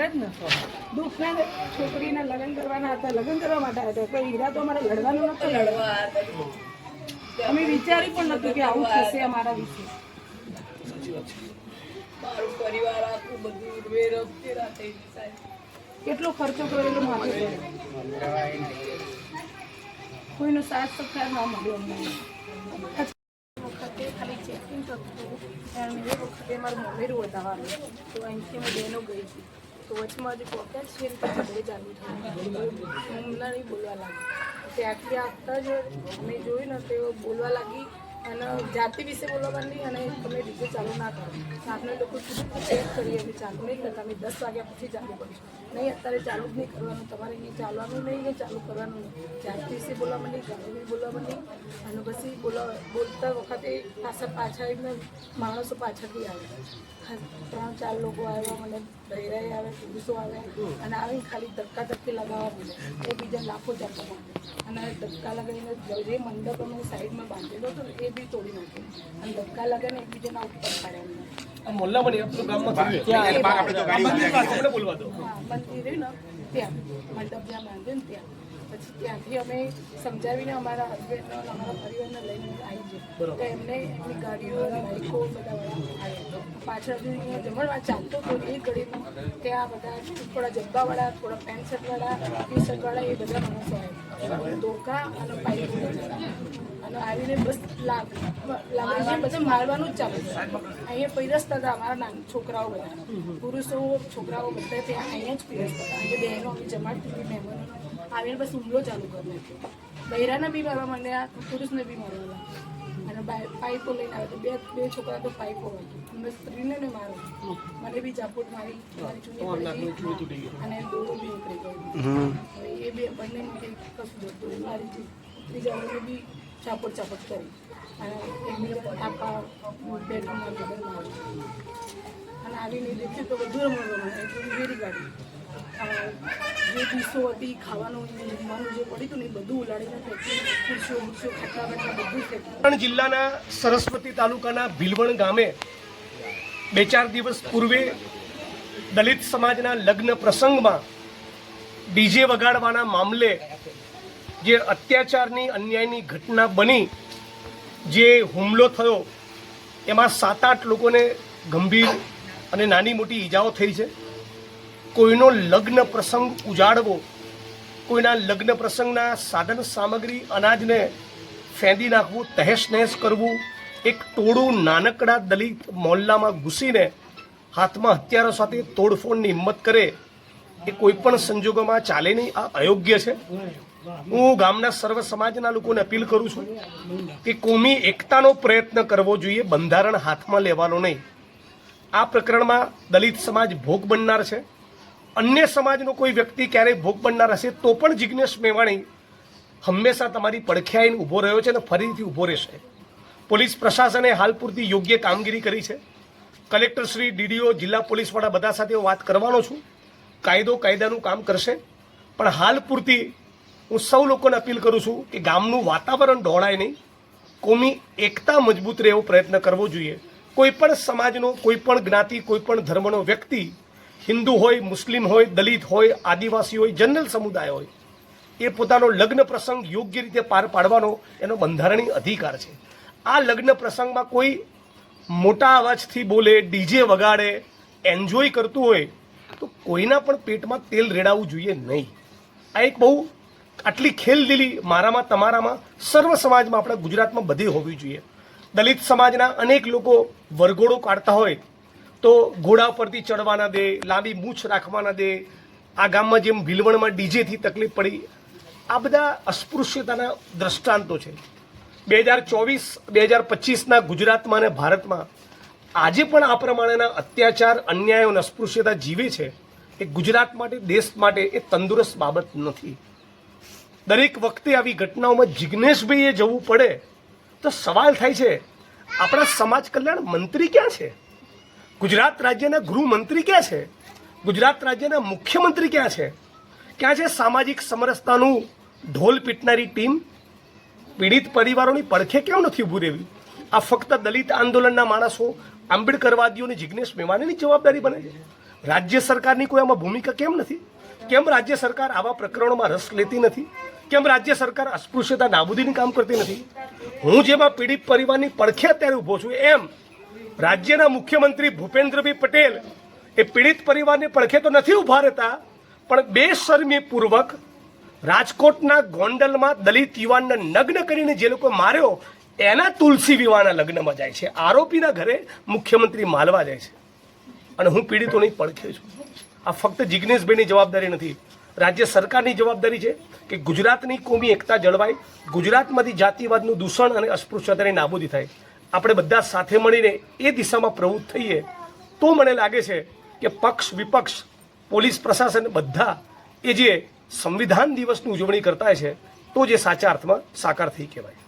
કરે જ ને દુઃખના છોકરીના લગ્ન કરવાના હતા લગ્ન કરવા માટે હતા. કોઈ હીરા તો અમારે લડવાનું નતું લડવા. અમે વિચાર્યું પણ નતું કે આવું થશે અમારા વિશે. મારું પરિવાર આખું બધું સાહેબ કેટલો ખર્ચો કરેલો માથે કોઈનો સાથ સત્કાર ના મળ્યો અમને. વખતે ખાલી ચેકિંગ કરતું અને એ વખતે મારું મમેરું વધારવાનું તો અહીંથી હું બહેનો ગઈ હતી. તો વચમાં જે પોકેટ છે ને પછી ચાલુ થયું. હમણાં નહીં બોલવા લાગી. ત્યાંથી આવતા જ અમે જોયું ને તેઓ બોલવા લાગી અને જાતિ વિશે બોલવા માંડી અને તમે ડીજે ચાલુ ના કરો. આપણે લોકો કીધું ચેક કરીએ, અમે ચાલુ નહીં કરતા. અમે દસ વાગ્યા પછી ચાલુ કરીશું. નહીં, અત્યારે ચાલુ જ નહીં કરવાનું. તમારે અહીંયા ચાલવાનું નહીં ને ચાલુ કરવાનું નહીં. જાતિ વિશે બોલવા માંડી બી બોલવા માંડી. અને પછી બોલવા બોલતા વખતે પાછા પાછા પાછળ માણસો પાછળથી આવે. ખાસ ત્રણ ચાર લોકો આવ્યા મને બહેરાઈ આવે પુરુષો આવ્યા અને આવીને ખાલી ધક્કા ધક્કી લગાવવા એ બીજા લાખો ચાપવા માંડે અને ધક્કા લગાવીને જે મંડપ અમે સાઈડમાં બાંધેલો હતો ને એ બી તોડી નાખ્યો અને ધક્કા લગાવીને એકબીજાના ઉપર પાડ્યા અમને. આપણું ગામમાં મંદિર ને ત્યાં. મંડપ જ્યાં બાંધે ને ત્યાં. પછી ત્યાંથી અમે સમજાવીને અમારા હસબન્ડ અમારા પરિવારને લઈને આવી જઈએ. તો એમને એમની ગાડીઓ બાઈકો બધા વાળા આવ્યા પાછળ અહીંયા જમણવાર ચાલતો હતો એ ઘડીમાં ત્યાં બધા થોડા જબ્બાવાળા થોડા પેન્ટ શર્ટવાળા ટી શર્ટવાળા એ બધા માણસો આવ્યા. ધોકા અને પાઇપ અને આવીને બસ લાગ લાગે પછી મારવાનું જ ચાલુ છે. અહીંયા પીરસતા હતા અમારા નાના છોકરાઓ બધા. પુરુષો છોકરાઓ બધા ત્યાં અહીંયા જ પીરસતા હતા. અહીંયા બહેનો અમે જમાડતી હતી મહેમાનો આવીને બસ હુમલો ચાલુ કરી નાખ્યો બૈરાને બી મારવા માંડ્યા પુરુષને બી મારવા અને પાઇપો લઈને આવે તો બે બે છોકરા તો પાઇપો વાગી અમે સ્ત્રીને ને મારો મને બી ચાપુટ મારી મારી અને દોરો બી નીકળી ગયો. એ બે બંને કશું જતું. મારી જે ત્રીજાને બી ચાપટ ચાપટ કરી. અને એકબીજા આપા બેડરૂમમાં મારી અને આવીને દેખ્યું તો બધું રમવાનું એટલું વેરી ગાડી જે ડીશો હતી, ખાવાનું જમવાનું જે પડ્યું હતું ને બધું ઉલાડીને ફેંકી ખુરશીઓ ખુરશીઓ, ખાટલા બધું ફેંકી. જિલ્લાના સરસ્વતી તાલુકાના ભીલવણ ગામે બે ચાર દિવસ પૂર્વે દલિત સમાજના લગ્ન પ્રસંગમાં ડીજે વગાડવાના મામલે જે અત્યાચારની, અન્યાયની ઘટના બની, જે હુમલો થયો, એમાં સાત આઠ લોકોને ગંભીર અને નાની મોટી ઈજાઓ થઈ છે. કોઈનો લગ્ન પ્રસંગ ઉજાડવો, કોઈના લગ્ન પ્રસંગના સાધન સામગ્રી અનાજને ફેંદી નાખવું તહેશ નહેશ કરવું, એક ટોળું નાનકડા દલિત મોહલ્લામાં ઘૂસીને હાથમાં હથિયારો સાથે તોડફોડની હિંમત કરે, એ કોઈ પણ સંજોગોમાં ચાલે નહીં. આ અયોગ્ય છે. હું ગામના સર્વ સમાજના લોકોને અપીલ કરું છું કે કોમી એકતાનો પ્રયત્ન કરવો જોઈએ, બંધારણ હાથમાં લેવાનો નહીં. આ પ્રકરણમાં દલિત સમાજ ભોગ બનનાર છે. અન્ય સમાજનો કોઈ વ્યક્તિ ક્યારેય ભોગ બનનાર હશે તો પણ જિજ્ઞેશ મેવાણી હંમેશા તમારી પડખે આવીને ઊભો રહ્યો છે અને ફરીથી ઊભો રહેશે. પોલીસ પ્રશાસને હાલ પૂરતી યોગ્ય કામગીરી કરી છે. કલેક્ટર શ્રી, ડીડીઓ, જિલ્લા પોલીસવાળા બધા સાથે વાત કરવાનો છું. કાયદો કાયદાનું કામ કરશે. પણ હાલ પૂરતી હું સૌ લોકોને અપીલ કરું છું કે ગામનું વાતાવરણ ઢોળાય નહીં. કોમી એકતા મજબૂત રહે એવો પ્રયત્ન કરવો જોઈએ. કોઈ પણ સમાજનો, કોઈ પણ જ્ઞાતિ, કોઈ પણ ધર્મનો વ્યક્તિ હિન્દુ હોય, મુસ્લિમ હોય, દલિત હોય, આદિવાસી હોય, જનરલ સમુદાય હોય, એ પોતાનો લગ્ન પ્રસંગ યોગ્ય રીતે પાર પાડવાનો એનો બંધારણીય અધિકાર છે. આ લગ્ન પ્રસંગમાં કોઈ મોટા અવાજથી બોલે, ડીજે વગાડે એન્જોય કરતું હોય, તો કોઈના પણ પેટમાં તેલ રેડાવવું જોઈએ નહીં. આ એક બહુ આટલી ખેલદીલી મારામાં તમારામાં સર્વ સમાજમાં આપણા ગુજરાતમાં બધી હોવી જોઈએ. દલિત સમાજના અનેક લોકો વરઘોડો કાઢતા હોય તો ઘોડા પરથી ચડવાના દે, લાંબી મૂછ રાખવાના દે, આ ગામમાં જેમ ભીલવણમાં ડીજેથી તકલીફ પડી, આ બધા અસ્પૃશ્યતાના દ્રષ્ટાંતો છે. બે હજાર ચોવીસ, બે હજાર પચીસના ગુજરાતમાં અને ભારતમાં આજે પણ આ પ્રમાણેના અત્યાચાર, અન્યાય અને અસ્પૃશ્યતા જીવે છે એ ગુજરાત માટે, દેશ માટે એ તંદુરસ્ત બાબત નથી. દરેક વખતે આવી ઘટનાઓમાં જિજ્ઞેશભાઈએ જવું પડે તો સવાલ થાય છે, આપણા સમાજ કલ્યાણ મંત્રી ક્યાં છે? ગુજરાત રાજ્યના ગૃહમંત્રી ક્યાં છે? ગુજરાત રાજ્યના મુખ્યમંત્રી ક્યાં છે? ક્યાં છે સામાજિક સમરસતાનું ઢોલ પીટનારી ટીમ? પીડિત પરિવારોની પડખે કેમ નથી ઊભું રહેવી? આ ફક્ત દલિત આંદોલનના માણસો, આંબેડકરવાદીઓની જિજ્ઞેશ મેવાણીની જવાબદારી બને છે. રાજ્ય સરકારની કોઈ આમાં ભૂમિકા કેમ નથી? કેમ રાજ્ય સરકાર આવા પ્રકરણોમાં રસ લેતી નથી? કેમ રાજ્ય સરકાર અસ્પૃશ્યતા નાબૂદીની કામ કરતી નથી? હું જેમાં પીડિત પરિવારની પડખે અત્યારે ઊભો છું એમ રાજ્યના મુખ્યમંત્રી ભૂપેન્દ્રભાઈ પટેલ એ પીડિત પરિવારને પડખે તો નથી ઊભા રહેતા, પણ બેશરમીપૂર્વક રાજકોટના ગોંડલમાં દલિત યુવાનને નગ્ન કરીને જે લોકો માર્યો, એના તુલસી વિવાહના લગ્નમાં જાય છે. આરોપીના ઘરે મુખ્યમંત્રી માલવા જાય છે. અને હું પીડિતોની પડખે છું. આ ફક્ત જિજ્ઞેશભાઈની જવાબદારી નથી. રાજ્ય સરકારની જવાબદારી છે કે ગુજરાતની કોમી એકતા જળવાય, ગુજરાતમાંથી જાતિવાદનું દૂષણ અને અસ્પૃશ્યતાની નાબૂદી થાય. આપણે બધા સાથે મળીને એ દિશામાં પ્રવૃત્ત થઈએ, તો મને લાગે છે કે પક્ષ વિપક્ષ, પોલીસ પ્રશાસન બધા એ જે સંવિધાન દિવસની ઉજવણી કરતા છે, તો જે સાચા અર્થમાં સાકાર થઈ કહેવાય.